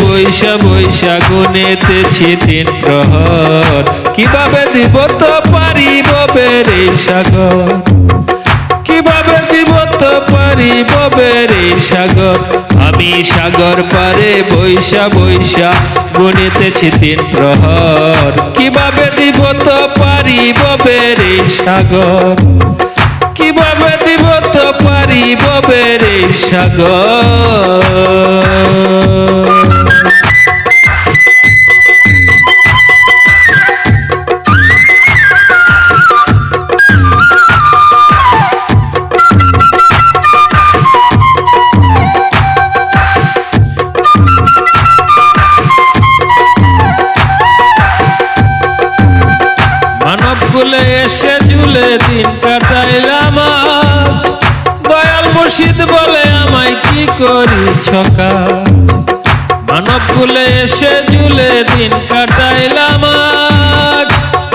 বৈশা বৈশা গুনেতেছি তিন প্রহর। কীভাবে দিব তো পারিব বেরে সাগর? কীভাবে দিব তো পারিব বেরে সাগর? আমি সাগর পারে বৈশা বৈশা গুনিতেছি তিন প্রহর। কীভাবে দিব তো পারিব বেরে সাগর? কীভাবে দিব পারিব বেরে সাগর। এসে ঝুলে দিন দয়াল মুর্শিদ বলে, আমায় কি করি ছকা? মানব কুলে এসে ঝুলে দিন কাটাইলাম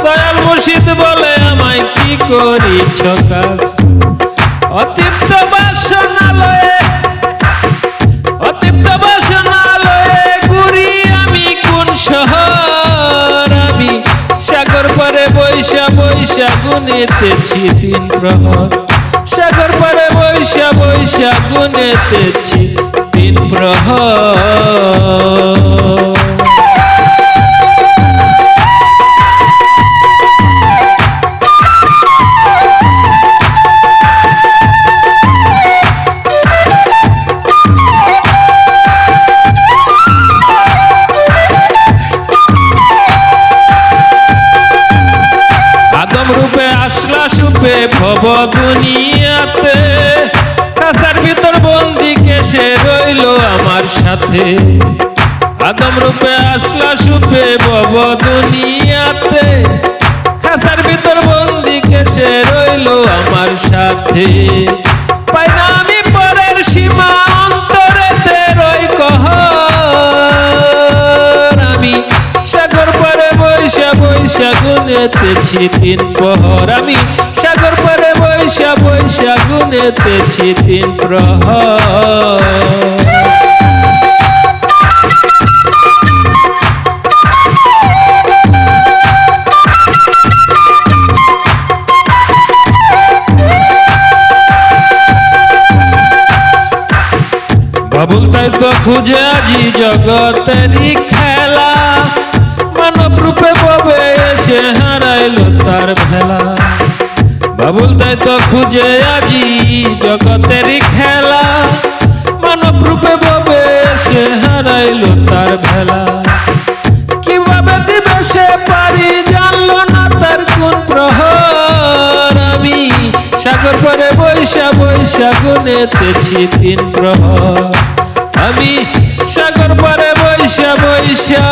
দয়াল মুর্শিদ বলে, আমায় কি করি ছকাস অতিপ্ত বাসনালয়ে অতিপ্ত বাসনালয়ে ঘুরি আমি কোন শহর? আমি সাগর পরে বৈশা বৈশা গুনেতেছি তিন প্রহর। সাগর পরে বৈশা বৈশা গুনেতেছি তিন প্রহর আদম রূপে আসলা সুপে ভব দুনিয়াতে। কেসে রইল আমার সাথে। আদম রূপে আসলা সুপে ভব দুনিয়াতে। খাসার ভিতর বন্দি কেসে রইল আমার সাথে। পাই পরের সীমা সাগর পরে বৈশা বৈশা গুনেতেছি তিন প্রহর। আমি বৈশা বৈশা গুনেতেছি তিন প্রহর। বাবুল তাই তো খুঁজে আজি জগতেরই তো খুঁজে আজি জগতেরই খেলা। মানব রূপে ববে এসে হারাইলো তার ভেলা। কীভাবে দিবে সে পারি জানলো না তার কোন প্রহর। আমি সাগর পরে বৈশা বৈশা গুনেতেছি তিন প্রহর। আমি সাগর পরে বৈশা বৈশা